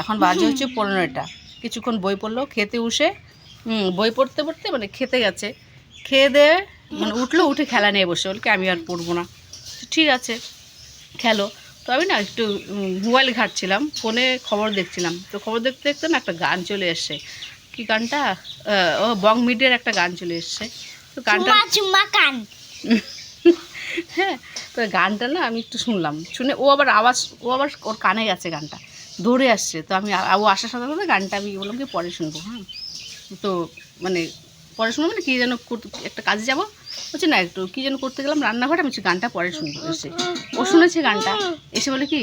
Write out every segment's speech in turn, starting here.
এখন বাজে হচ্ছে পনেরোটা। কিছুক্ষণ বই পড়ল খেতে উঠে বই পড়তে পড়তে মানে খেতে গেছে। খেয়ে দিয়ে মানে উঠল উঠে খেলা নিয়ে বসে বলে কি আমি আর পড়ব না। তো ঠিক আছে খেলো। তো আমি না একটু মোবাইল ঘাটছিলাম ফোনে খবর দেখছিলাম। তো খবর দেখতে দেখতে না একটা গান চলে এসছে। কি গানটা? ও বং মিডিয়ার একটা গান চলে এসছে। তো গানটা কান। হ্যাঁ তো গানটা না আমি একটু শুনলাম। শুনে ও আবার আওয়াজ ও আবার ওর কানে গেছে গানটা। দৌড়ে আসছে। তো আমি ও আসার সাথে সাথে গানটা আমি বললাম কি পরে শুনব হ্যাঁ। তো মানে পরে শুনব মানে কী যেন একটা কাজে যাব। বলছে না একটু কী যেন করতে গেলাম রান্নাঘরে, আমি গানটা পরে শুনব। এসে ও শুনেছে গানটা। এসে বলে কি,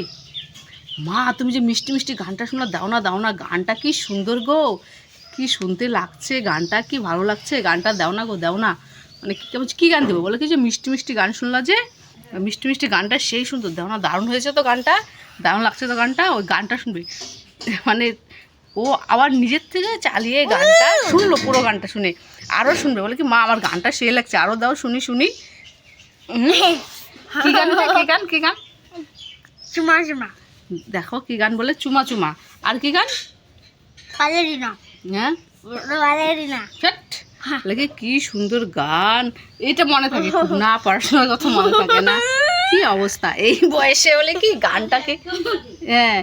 মা, তুমি যে মিষ্টি মিষ্টি গানটা শোনা দাও না দাও না, গানটা কি সুন্দর গো। কি শুনতে লাগছে, গানটা কি ভালো লাগছে, গানটা দাও না গো, দাও না। মানে কি, বলছি, কী গান দেবো? বলে কি যে, মিষ্টি মিষ্টি গান শুনলা যে মিষ্টি মিষ্টি গানটা সেই সুন্দর। দাও না দারুণ হয়েছে তো গানটা দারুণ লাগছে তো গানটা ওই গানটা শুনবি। মানে ও আবার নিজের থেকে চালিয়ে গানটা শুনলো পুরো গানটা শুনে। আরও শুনবে বলে কি মা আমার গানটা সে লাগছে আরও দাও শুনি শুনি। কি গান? কি গান কি গান? চুমা চুমা। দেখো কি গান বলে চুমা চুমা। আর কি গান? হ্যাঁ? লাগে কি সুন্দর গান। এটা মনে থাকে না পড়াশোনার কথা মনে থাকে না। কি অবস্থা? এই বয়সে বলে কি গানটাকে? হ্যাঁ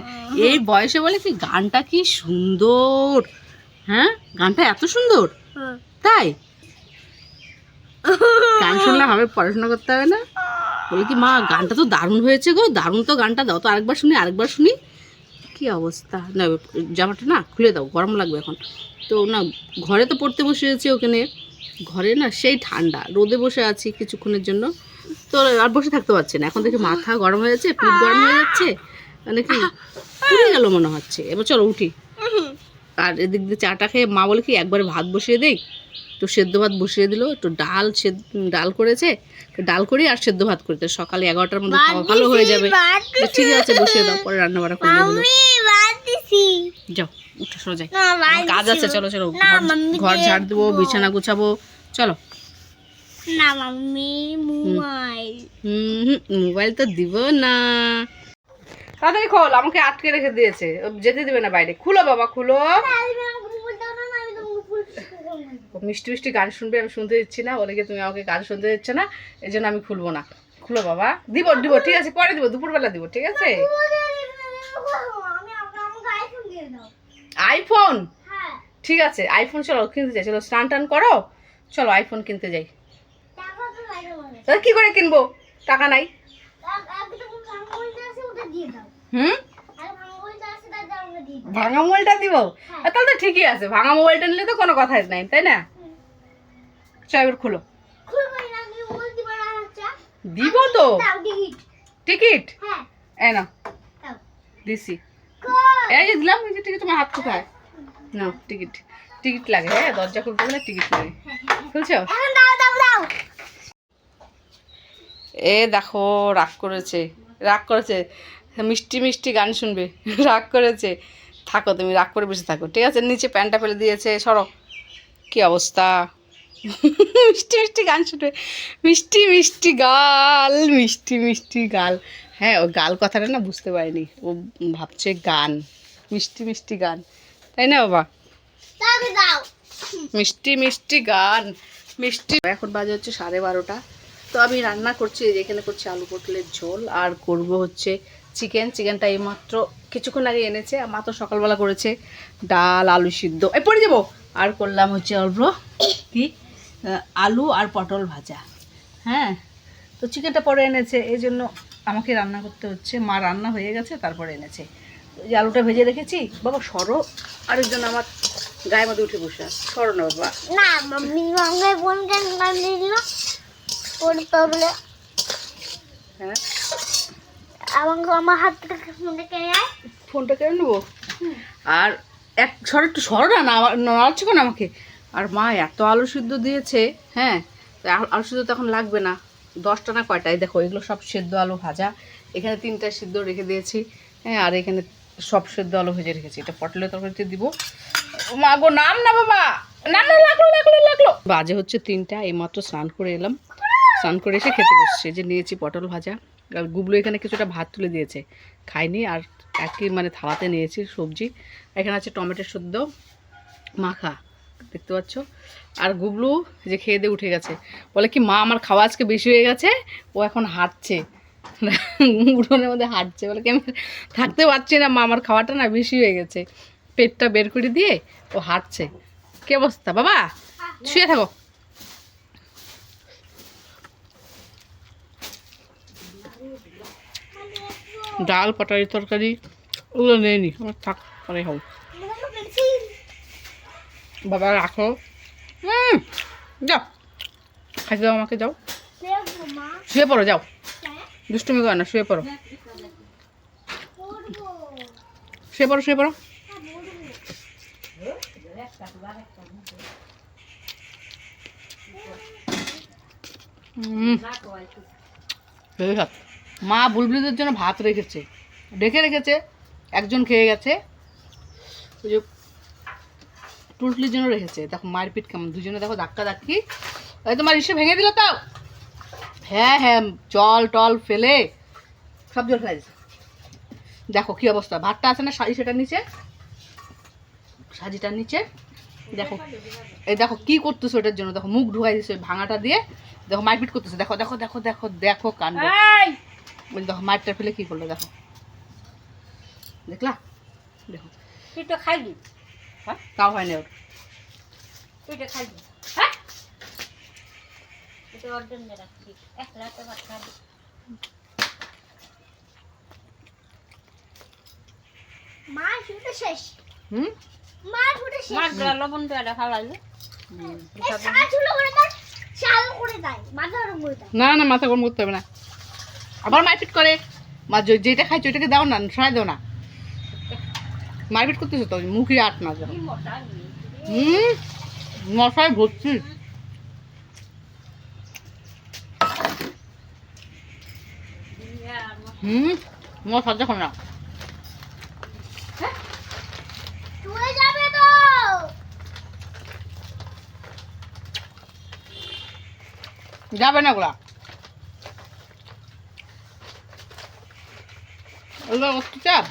এই বয়সে বলে কি গানটা কি সুন্দর? হ্যাঁ গানটা এত সুন্দর? তাই? গান শুনলে হবে পড়াশোনা করতে হবে না? বলে কি মা গানটা তো দারুণ হয়েছে গো। দারুণ তো গানটা দাও। তো আরেকবার শুনি আরেকবার শুনি। কি অবস্থা? না, জামাটা না খুলে দাও, গরম লাগবে এখন। তো না, ঘরে তো পড়তে বসে আছি ওখানে। ঘরে না সেই ঠান্ডা, রোদে বসে আছি কিছুক্ষণের জন্য। তো আর বসে থাকতে পারছে না। এখন দেখি মাথা গরম হয়ে যাচ্ছে পিঠ গরম হয়ে যাচ্ছে মানে কি পুড়ে গেল মনে হচ্ছে। এবার চলো উঠি। আর এদিক দিয়ে চাটা খেয়ে মা বলে কি একবারে ভাত বসিয়ে দেই? তো সেদ্ধ ভাত বসিয়ে দিল একটু ডাল ডাল করেছে ডাল করি আর সেদ্ধ ভাত করেছে। সকালে এগারোটার মধ্যে খাওয়া ভালো হয়ে যাবে। ঠিক আছে বসিয়ে দাও পরে রান্না বান্না করে যাও উঠে সরে যাই। কাজ আছে চলো চলো ঘর- ঝাড় দেবো। বিছানা গুছাবো চলো। না মাম্মি মোবাইল। হুম মোবাইল তো দিব না। তাড়াতাড়ি খোল আমাকে আটকে রেখে দিয়েছে। যেতে দেবে না বাইরে। খুলো বাবা খুলো। মিষ্টি মিষ্টি গান শুনবে আমি শুনতে দিচ্ছি না ওদেরকে তুমি আমাকে গান শুনতে দিচ্ছ না এই জন্য আমি খুলবো না খুলো বাবা দিব দিব ঠিক আছে পরে দিব দুপুরবেলা দিব ঠিক আছে আইফোন হ্যাঁ ঠিক আছে আইফোন চলো কিনতে যাই চলো স্নান টান করো চলো আইফোন কিনতে যাই বলে কি করে কিনবো টাকা নাই হুম আর ভাঙা বলতে আছে তাহলে আমাকে দিয়ে দাও ভাঙা মোবাইলটা দিব? হ্যাঁ। তাহলে তো ঠিকই আছে ভাঙা মোবাইলটা নিলে তো কোনো কথাই নাই তাই না? চল এবার খুলো। পারা আচ্ছা। দিব তো। টিকিট হ্যাঁ। এই না দিছি। এই যে দিলাম এই যে টিকিট তোমার হাত কোথায়? না টিকিট টিকিট লাগে হ্যাঁ দরজা খুলতে গেলে টিকিট লাগে। খুলছো? দাও দাও। এ দেখো রাগ করেছে রাগ করেছে। মিষ্টি মিষ্টি গান শুনবে রাগ করেছে। থাকো তুমি রাগ করে বসে থাকো। ঠিক আছে নিচে প্যান্টটা ফেলে দিয়েছে সরো। কি অবস্থা? মিষ্টি মিষ্টি গান শুনবে। মিষ্টি মিষ্টি গাল মিষ্টি মিষ্টি গাল। হ্যাঁ ও গাল কথাটা না বুঝতে পারিনি। ও ভাবছে গান। মিষ্টি মিষ্টি গান। তাই না বাবা? মিষ্টি মিষ্টি গান। মিষ্টি। এখন বাজে হচ্ছে সাড়ে বারোটা। তো আমি রান্না করছি এখানে করছি আলু পটলের ঝোল। আর করব হচ্ছে চিকেন চিকেনটা এইমাত্র কিছুক্ষণ আগে এনেছে আর মা তো সকালবেলা করেছে ডাল আলু সিদ্ধ। এই পড়ে যাব। আর করলাম হচ্ছে অল্প কি আলু আর পটল ভাজা। হ্যাঁ তো চিকেনটা পরে এনেছে এই জন্য আমাকে রান্না করতে হচ্ছে। মা রান্না হয়ে গেছে তারপরে এনেছে। যে আলুটা ভেজে রেখেছি। বাবা সরো। আরেকজন আমার গায়ের মধ্যে উঠে বসে সরো না বাবা। না মাম্মি কেন দিল? হ্যাঁ। আমাকে আমার হাত থেকে ফোনটা কেড়ে আয়। ফোনটা কেড়ে নেব? আর এক সর একটু সরো না আমার নড়াচ্ছ কেন আমাকে? আর মা এত আলু সিদ্ধ দিয়েছে হ্যাঁ? আলু সিদ্ধ তো এখন লাগবে না। দশটা না কয়টাই দেখো এগুলো সব সেদ্ধ আলু ভাজা। এখানে তিনটা সিদ্ধ রেখে দিয়েছি হ্যাঁ? আর এখানে সব সেদ্ধ আলু ভেজে রেখেছি। এটা পটলের তরকারিতে দিব। মা গো নাম না বাবা! নাম না লাগল লাগল লাগল! বাজে হচ্ছে তিনটা এইমাত্র স্নান করে এলাম। স্নান করে এসে খেতে বসছে। যে নিয়েছি পটল ভাজা। আর গুবলু এখানে কিছুটা ভাত তুলে দিয়েছে। খাইনি আর একই মানে থালাতে নিয়েছি সবজি। এখানে আছে টমেটো শুদ্ধ মাখা দেখতে পাচ্ছ। আর গুবলু যে খেয়ে দিয়ে উঠে গেছে। বলে কি মা আমার খাওয়া আজকে বেশি হয়ে গেছে ও এখন হাঁটছে। উঠোনের মধ্যে হাঁটছে। বলে কি আমি থাকতে পারছি না মা আমার খাওয়াটা না বেশি হয়ে গেছে। পেটটা বের করে দিয়ে ও হাঁটছে। কি অবস্থা বাবা? শুয়ে থাকো। ডাল, পটারি তরকারি, ওগুলো নেই নি। আমার থাক পরে হোক বাবা, রাখো। যাও। খাইতে দাও আমাকে, যাও। শুয়ে পড়ো, যাও। দুষ্টুমি করো না, শুয়ে পড়ো। শুয়ে পড়ো শুয়ে পড়ো। হুম। মা বুলবুলিদের জন্য ভাত রেখেছে। ডেকে রেখেছে, একজন খেয়ে গেছে। ওই যে টুলটুলির জন্য রেখেছে। দেখো মারপিট কেমন, দুজনে দেখো ধাক্কা ধাক্কি। এই তোমার ইসে ভেঙে দিল তাও? হ্যাঁ হ্যাঁ জল টল ফেলে সব জল ফেলে দেখো কি অবস্থা, ভাতটা আছে না সাজি সেটার নিচে? সাজিটার নিচে? দেখো, এই দেখো কি করতেছে ওটার জন্য। দেখো মুখ ঢুকাই দিছে ভাঙাটা দিয়ে। দেখো মারপিট করতেছে। দেখো দেখো দেখো দেখো দেখো কাণ্ড। ওই দেখো মারটা ফেলে কি করল দেখো। দেখলা? দেখো। তুই তো খাইবি হ্যাঁ? তাও হয়নি ওর। তুই তো খাইবি হ্যাঁ? রাখবি খাবি। মা শেষ। হুম? মা শেষ। গুলা লবণ দিয়ে। না না মাথা গরম করতে হবে না। আবার মারপিট করে। মা যেটা খাইছো ওইটাকে দাও না সরাই দাও না। মারপিট করতেছো তো মুখে আট না কি হুম? মশায় ভর্তি। হুম? মশা দেখো না। যাবে যাবে না ওগুলা। ওগুলো অত্যাচার